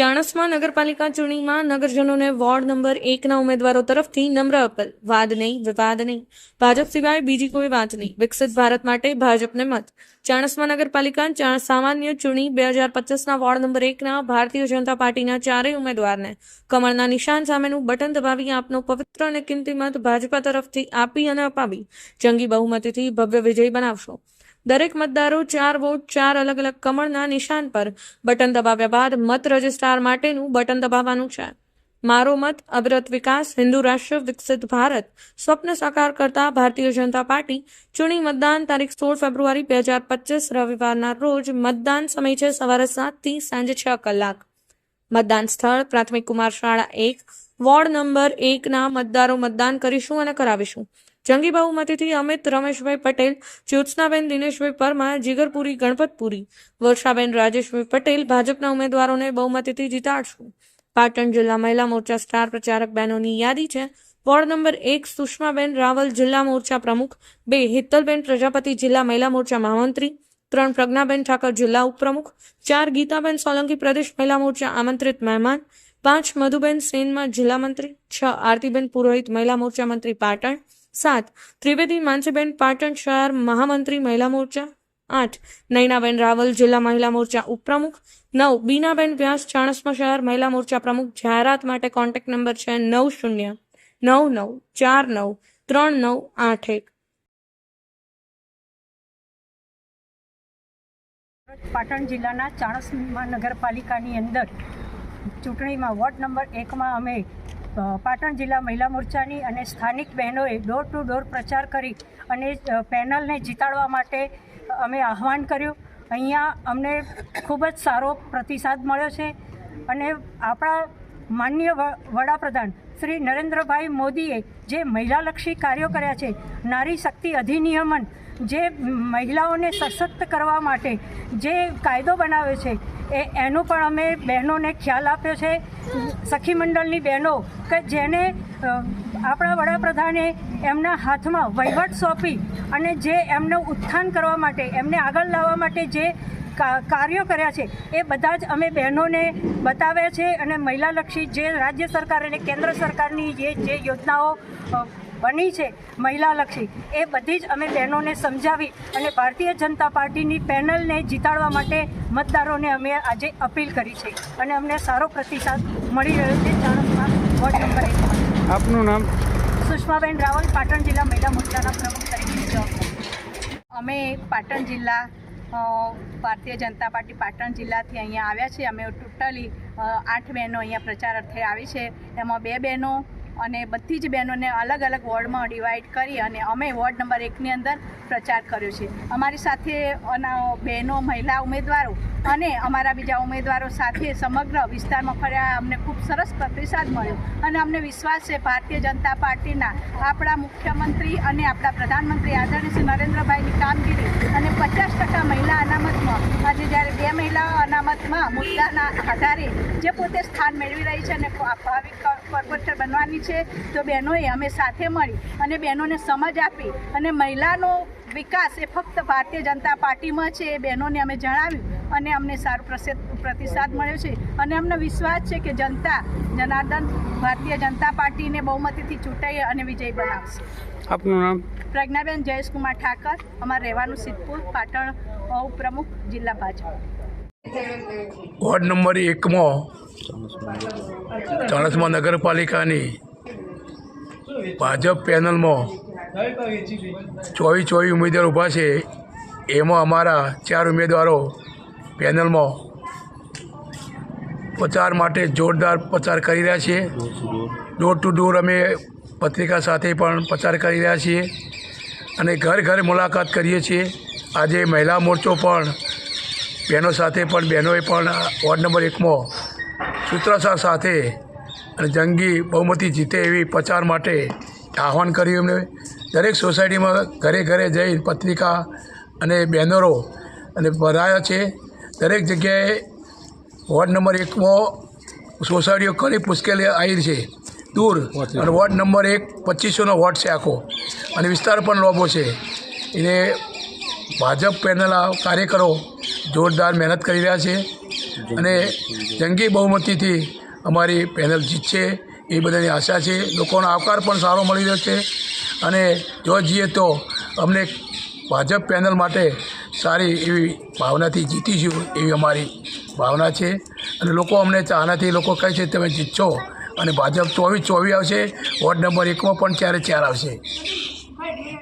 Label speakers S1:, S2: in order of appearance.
S1: ચાણસ્મા નગરપાલિકા ચૂંટણીમાં નગરજનોને ward number એકના ઉમેદવારો તરફથી નમ્ર અપીલ. વાદ નહીં, વિવાદ નહીં. ભાજપ સિવાય બીજી કોઈ વાત નહીં. વિકસિત ભારત માટે ભાજપને મત. ચાણસ્મા નગરપાલિકા સામાન્ય ચૂંટણી બે હજાર પચીસના વોર્ડ નંબર એકના ભારતીય જનતા પાર્ટીના ચારેય ઉમેદવારને કમળના નિશાન સામેનું બટન દબાવી આપનો પવિત્ર અને કિંમતી મત ભાજપા તરફથી આપી અને અપાવી. જંગી બહુમતીથી ભવ્ય વિજય બનાવશો. દરેક મતદારો ચાર વોટ, ચાર અલગ અલગ કમળના નિશાન પર બટન દબાવ્યા બાદ મત રજિસ્ટ્રાર માટેનું બટન દબાવવાનું છે. મારો મત અવિરત વિકાસ, હિન્દુ રાષ્ટ્ર, વિકસિત ભારત, સ્વપ્ન સાકાર કરતા ભારતીય જનતા પાર્ટી, ચૂંટણી મતદાન તારીખ સોળ ફેબ્રુઆરી બે હજાર પચીસ રવિવારના રોજ મતદાન સમય છે સવારે સાતથી સાંજે છ કલાક. મતદાન સ્થળ, પ્રાથમિક કુમાર શાળા એક, વોર્ડ નંબર એકના મતદારો મતદાન કરીશું અને કરાવીશું. જંગી બહુમતીથી અમિત, રમેશભાઈ પટેલ, જ્યોત્સનાબેન, દિનેશભાઈ પરમાર, જીગરપુરી, ગણપતપુરી, વર્ષાબેન, રાજેશભાઈ પટેલ ભાજપના ઉમેદવારોને બહુમતીથી જીતાડશું. પાટણ જિલ્લા મહિલા મોરચા સ્ટાર પ્રચારક બહેનોની યાદી છે. વોર્ડ નંબર એક, સુષ્માબેન રાવલ, જિલ્લા મોરચા પ્રમુખ. બે હિત્તલબેન પ્રજાપતિ, જિલ્લા મહિલા મોરચા મહામંત્રી. ત્રણ, પ્રજ્ઞાબેન ઠાકર, જિલ્લા ઉપપ્રમુખ. ચાર, ગીતાબેન સોલંકી, પ્રદેશ મહિલા મોરચા આમંત્રિત મહેમાન. પાંચ, મધુબેન સેનમાં જિલ્લા મંત્રી. છ, આરતીબેન પુરોહિત, મહિલા મોરચા મંત્રી પાટણ. સાત. ત્રિવેદી માનસીબેન પાટણ શહેર, મહામંત્રી, મહિલા મોરચા. આઠ. નૈનાબેન રાવલ, જિલ્લા મહિલા મોરચા ઉપપ્રમુખ. નવ. બીનાબેન વ્યાસ, ચાણસ્મા શહેર, મહિલા મોરચા પ્રમુખ. જાહેરાત માટે કોન્ટેક્ટ નંબર છે નવ શૂન્ય. નવ નવ. ચાર નવ. ત્રણ નવ આઠ એક.
S2: પાટણ જિલ્લાના ચાણસ્મા નગરપાલિકાની અંદર ચૂંટણીમાં વોર્ડ નંબર એકમાં અમે પાટણ જિલ્લા મહિલા મોરચાની અને સ્થાનિક બહેનોએ ડોર ટુ ડોર પ્રચાર કરી અને પેનલને જીતાડવા માટે અમે આહવાન કર્યું. અહીંયા અમને ખૂબ જ સારો પ્રતિસાદ મળ્યો છે અને આપણા માનનીય વ- વડાપ્રધાન શ્રી નરેન્દ્રભાઈ મોદીએ જે મહિલાલક્ષી કાર્યો કર્યા છે, નારી શક્તિ અધિનિયમન, જે મહિલાઓને સશક્ત કરવા માટે જે કાયદો બનાવ્યો છે, એ, એનો પણ અમે બહેનોને ખ્યાલ આપ્યો છે. સખી મંડળની બહેનો કે જેને આપણા વડાપ્રધાને એમના હાથમાં વહીવટ સોંપી અને જે એમનું ઉત્થાન કરવા માટે, એમને આગળ લાવવા માટે જે કાર્યો કર્યા છે. એ બધા જ અમે બહેનોને બતાવ્યા છે અને મહિલાલક્ષી જે રાજ્ય સરકાર અને કેન્દ્ર સરકારની જે જે યોજનાઓ બની છે મહિલાલક્ષી એ બધી જ અમે બહેનોને સમજાવી અને ભારતીય જનતા પાર્ટીની પેનલને જીતાડવા માટે મતદારોને અમે આજે અપીલ કરી છે અને અમને સારો પ્રતિસાદ મળી રહ્યો છે. ચાણસમાં વોર્ડ નંબર એક.
S3: આપનું નામ?
S2: સુષ્માબેન રાવલ પાટણ જિલ્લા મહિલા મોરચાના પ્રમુખ તરીકે.
S4: અમે પાટણ જિલ્લા ભારતીય જનતા પાર્ટી પાટણ જિલ્લાથી અહીંયા આવ્યા છીએ અમે ટોટલી આઠ બહેનો અહીંયા પ્રચાર અર્થે આવી છે. એમાં બે બહેનો અને બધી જ બહેનોને અલગ અલગ વોર્ડમાં ડિવાઈડ કરી અને અમે વોર્ડ નંબર એકની અંદર પ્રચાર કર્યો છે. અમારી સાથે બહેનો, મહિલા ઉમેદવારો અને અમારા બીજા ઉમેદવારો સાથે સમગ્ર વિસ્તારમાં ફર્યા. અમને ખૂબ સરસ પ્રતિસાદ મળ્યો અને અમને વિશ્વાસ છે ભારતીય જનતા પાર્ટીના આપણા મુખ્યમંત્રી અને આપણા પ્રધાનમંત્રી આદરણીય શ્રી નરેન્દ્રભાઈની કામગીરી અને પચાસ ટકા મહિલા અનામતમાં આજે જ્યારે બે મહિલા અનામતમાં મુદ્દાના આધારે જે પોતે સ્થાન મેળવી રહી છે અને ભાવિક કોર્પોરેટર બનવાની છે તો બહેનોએ અમે સાથે મળી અને બહેનોને સમજ આપી અને મહિલાનો વિકાસ એ ફક્ત ભારતીય જનતા પાર્ટીમાં છે એ બહેનોને અમે જણાવ્યું અને અમને સારો પ્રસિદ્ધ પ્રતિસાદ મળ્યો છે. અને અમને વિશ્વાસ છે કે જનતા જનાર્દન ભારતીય જનતા પાર્ટીને બહુમતીથી ચૂંટાઈ અને વિજય બનાવશે.
S3: આપનું નામ?
S4: પ્રજ્ઞાબેન જયેશકુમાર ઠાકર અમારે રહેવાનું સિદ્ધપુર પાટણ ઉપપ્રમુખ જિલ્લા ભાજપ.
S5: વોર્ડ નંબર એકમાં ચાણસ્મા નગરપાલિકાની ભાજપ પેનલમાં ચોવીસ ચોવીસ ઉમેદવાર ઊભા છે. એમાં અમારા ચાર ઉમેદવારો પેનલમાં પ્રચાર માટે જોરદાર પ્રચાર કરી રહ્યા છીએ. ડોર ટુ ડોર અમે પત્રિકા સાથે પણ પ્રચાર કરી રહ્યા છીએ અને ઘર ઘર મુલાકાત કરીએ છીએ. આજે મહિલા મોરચો પણ બહેનો સાથે પણ બહેનોએ પણ વોર્ડ નંબર એકમાં સૂત્રસાર સાથે અને જંગી બહુમતી જીતે એવી પ્રચાર માટે આહવાન કર્યું એમને દરેક સોસાયટીમાં ઘરે ઘરે જઈ પત્રિકા અને બેનરો અને ભરાયા છે. દરેક જગ્યાએ વોર્ડ નંબર એકમાં સોસાયટીઓ ઘણી મુશ્કેલી આવી છે. દૂર અને વોર્ડ નંબર એક પચીસોનો વોર્ડ છે આખો અને વિસ્તાર પણ લોભો છે. એને ભાજપ પેનલ કાર્યકરો જોરદાર મહેનત કરી રહ્યા છે અને જંગી બહુમતીથી અમારી પેનલ જીતશે એ બધાની આશા છે. લોકોનો આવકાર પણ સારો મળી રહ્યો છે અને જો જઈએ તો અમને ભાજપ પેનલ માટે સારી એવી ભાવનાથી જીતીશું એવી અમારી ભાવના છે અને લોકો અમને ચાહનાથી લોકો કહે છે તમે જીતશો અને ભાજપ ચોવીસ ચોવીસ આવશે, વોર્ડ નંબર એકમાં પણ ચારે ચાર આવશે.